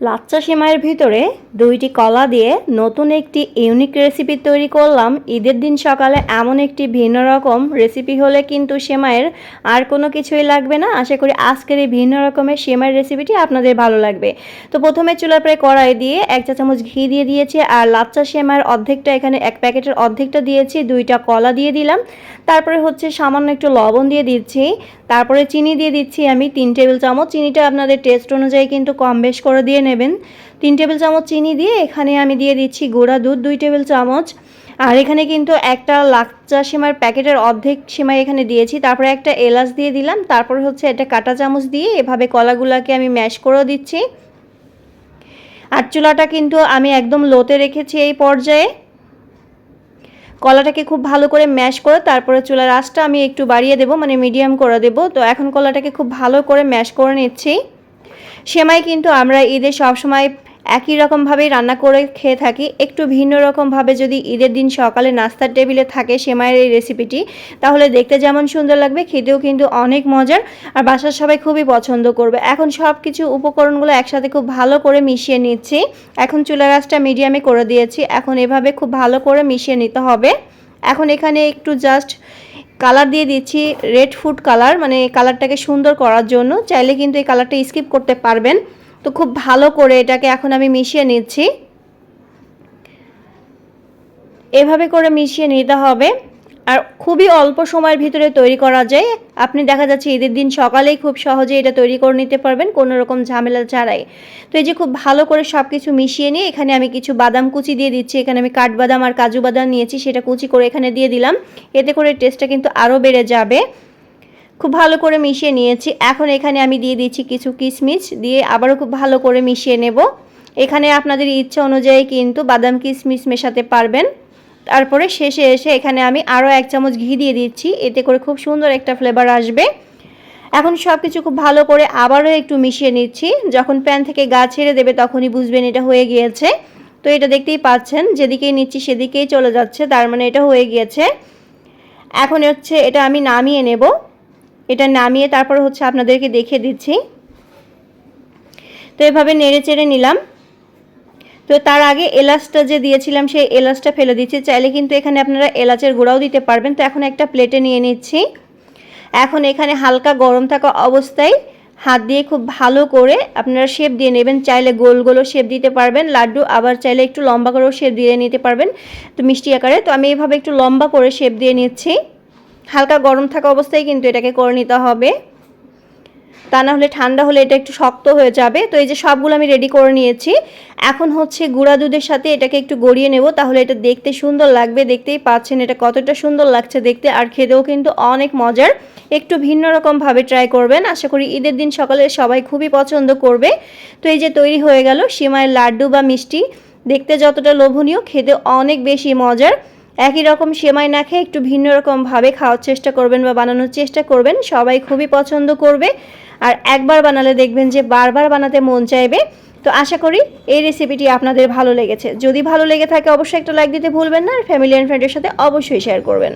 লাচ্চা সেমাইয়ের ভিতরে দুইটি কলা দিয়ে নতুন একটি ইউনিক রেসিপি তৈরি করলাম। ঈদের দিন সকালে এমন একটি ভিন্ন রকম রেসিপি হলে কিন্তু সেমাইয়ের আর কোনো কিছুই লাগবে না। আশা করি আজকের এই ভিন্ন রকমের সেমাইয়ের রেসিপিটি আপনাদের ভালো লাগবে। তো প্রথমে চুলার প্রায় কড়াই দিয়ে এক চা চামচ ঘি দিয়ে দিয়েছি আর লাচ্চা সেমাইয়ের অর্ধেকটা এখানে এক প্যাকেটের অর্ধেকটা দিয়েছি, দুইটা কলা দিয়ে দিলাম। তারপরে হচ্ছে সামান্য একটু লবণ দিয়ে দিচ্ছি। তারপরে চিনি দিয়ে দিচ্ছি আমি তিন টেবিল চামচ। চিনিটা আপনাদের টেস্ট অনুযায়ী কিন্তু কম বেশ করে দিয়ে নেবেন। তিন টেবিল চামচ চিনি দিয়ে এখানে আমি দিয়ে দিচ্ছি গুঁড়া দুধ, দুই টেবিল চামচ। আর এখানে কিন্তু একটা লাচ্চা সেমার প্যাকেটের অর্ধেক সেমাই এখানে দিয়েছি। তারপরে একটা এলাচ দিয়ে দিলাম। তারপর হচ্ছে একটা কাটা চামচ দিয়ে এভাবে কলাগুলাকে আমি ম্যাশ করে দিচ্ছি। আর চুলাটা কিন্তু আমি একদম লোতে রেখেছি এই পর্যায়ে। কলাটাকে খুব ভালো করে ম্যাশ করে তারপরে চুলার আঁচটা আমি একটু বাড়িয়ে দেবো মানে মিডিয়াম করে দেবো। তো এখন কলাটাকে খুব ভালো করে ম্যাশ করে নিচ্ছি। সেমাই কিন্তু আমরা ঈদে সবসময় একই রকমভাবেই রান্না করে খেয়ে থাকি। একটু ভিন্ন রকমভাবে যদি ঈদের দিন সকালে নাস্তার টেবিলে থাকে সেমাইয়ের এই রেসিপিটি, তাহলে দেখতে যেমন সুন্দর লাগবে, খেতেও কিন্তু অনেক মজার আর বাসার সবাই খুবই পছন্দ করবে। এখন সব কিছু উপকরণগুলো একসাথে খুব ভালো করে মিশিয়ে নিচ্ছি। এখন চুলা গাছটা মিডিয়ামে করে দিয়েছি। এখন এভাবে খুব ভালো করে মিশিয়ে নিতে হবে। এখন এখানে একটু জাস্ট কালার দিয়ে দিচ্ছি রেড ফুড কালার মানে কালারটাকে সুন্দর করার জন্য। চাইলে কিন্তু এই কালারটা স্কিপ করতে পারবেন। তো খুব ভালো করে এটাকে এখন আমি মিশিয়ে নিচ্ছি। এভাবে করে মিশিয়ে নিতে হবে। আর খুবই অল্প সময়ের ভিতরে তৈরি করা যায়। আপনি দেখা যাচ্ছে ঈদের দিন সকালেই খুব সহজে এটা তৈরি করে নিতে পারবেন, কোনো রকম ঝামেলা ছাড়াই। তো এই যে খুব ভালো করে সব কিছু মিশিয়ে নিয়ে এখানে আমি কিছু বাদাম কুচি দিয়ে দিচ্ছি। এখানে আমি কাঠবাদাম আর কাজু বাদাম নিয়েছি, সেটা কুচি করে এখানে দিয়ে দিলাম। এতে করে টেস্টটা কিন্তু আরও বেড়ে যাবে। খুব ভালো করে মিশিয়ে নিয়েছি। এখন এখানে আমি দিয়ে দিচ্ছি কিছু কিশমিশ দিয়ে আবারও খুব ভালো করে মিশিয়ে নেব। এখানে আপনাদের ইচ্ছা অনুযায়ী কিন্তু বাদাম কিশমিশ মেশাতে পারবেন। তারপরে শেষে এসে এখানে আমি আরও এক চামচ ঘি দিয়ে দিচ্ছি। এতে করে খুব সুন্দর একটা ফ্লেভার আসবে। এখন সব কিছু খুব ভালো করে আবারও একটু মিশিয়ে নিচ্ছি। যখন প্যান থেকে গা ছেড়ে দেবে তখনই বুঝবেন এটা হয়ে গিয়েছে। তো এটা দেখতেই পাচ্ছেন, যেদিকেই নিচ্ছি সেদিকেই চলে যাচ্ছে, তার মানে এটা হয়ে গিয়েছে। এখন হচ্ছে এটা আমি নামিয়ে নেব। এটা নামিয়ে তারপর হচ্ছে আপনাদেরকে দেখে দিচ্ছি। তো এভাবে নেড়ে চেড়ে নিলাম। তো তার আগে এলাচটা যে দিয়েছিলাম, সেই এলাচটা ফেলে দিচ্ছি। চাইলে কিন্তু এখানে আপনারা এলাচের গুঁড়াও দিতে পারবেন। তো এখন একটা প্লেটে নিয়ে নিচ্ছি। এখন এখানে হালকা গরম থাকা অবস্থায় হাত দিয়ে খুব ভালো করে আপনারা শেপ দিয়ে নেবেন। চাইলে গোল গোলও শেপ দিতে পারবেন। লাড্ডু আবার চাইলে একটু লম্বা করেও শেপ দিয়ে নিতে পারবেন। তো মিষ্টি আকারে। তো আমি এভাবে একটু লম্বা করে শেপ দিয়ে নিচ্ছি। হালকা গরম থাকা অবস্থায় কিন্তু এটাকে করে নিতে হবে। তা না হলে ঠান্ডা হলে এটা একটু শক্ত হয়ে যাবে। তো এই যে সবগুলো আমি রেডি করে নিয়েছি। এখন হচ্ছে গুঁড়া দুধের সাথে এটাকে একটু গড়িয়ে নেব, তাহলে এটা দেখতে সুন্দর লাগবে। দেখতেই পাচ্ছেন এটা কতটা সুন্দর লাগছে দেখতে, আর খেতেও কিন্তু অনেক মজার। একটু ভিন্ন রকমভাবে ট্রাই করবেন। আশা করি ঈদের দিন সকালে সবাই খুবই পছন্দ করবে। তো এই যে তৈরি হয়ে গেল সিমাইয়ের লাড্ডু বা মিষ্টি। দেখতে যতটা লোভনীয়, খেতে অনেক বেশি মজার। একই রকম সেমাই না খেয়ে একটু ভিন্ন রকমভাবে খাওয়ার চেষ্টা করবেন বা বানানোর চেষ্টা করবেন। সবাই খুবই পছন্দ করবে। আর একবার বানালে দেখবেন যে বারবার বানাতে মন চাইবে। তো আশা করি এই রেসিপিটি আপনাদের ভালো লেগেছে। যদি ভালো লেগে থাকে অবশ্যই একটা লাইক দিতে ভুলবেন না। আর ফ্যামিলি অ্যান্ড ফ্রেন্ডের সাথে অবশ্যই শেয়ার করবেন।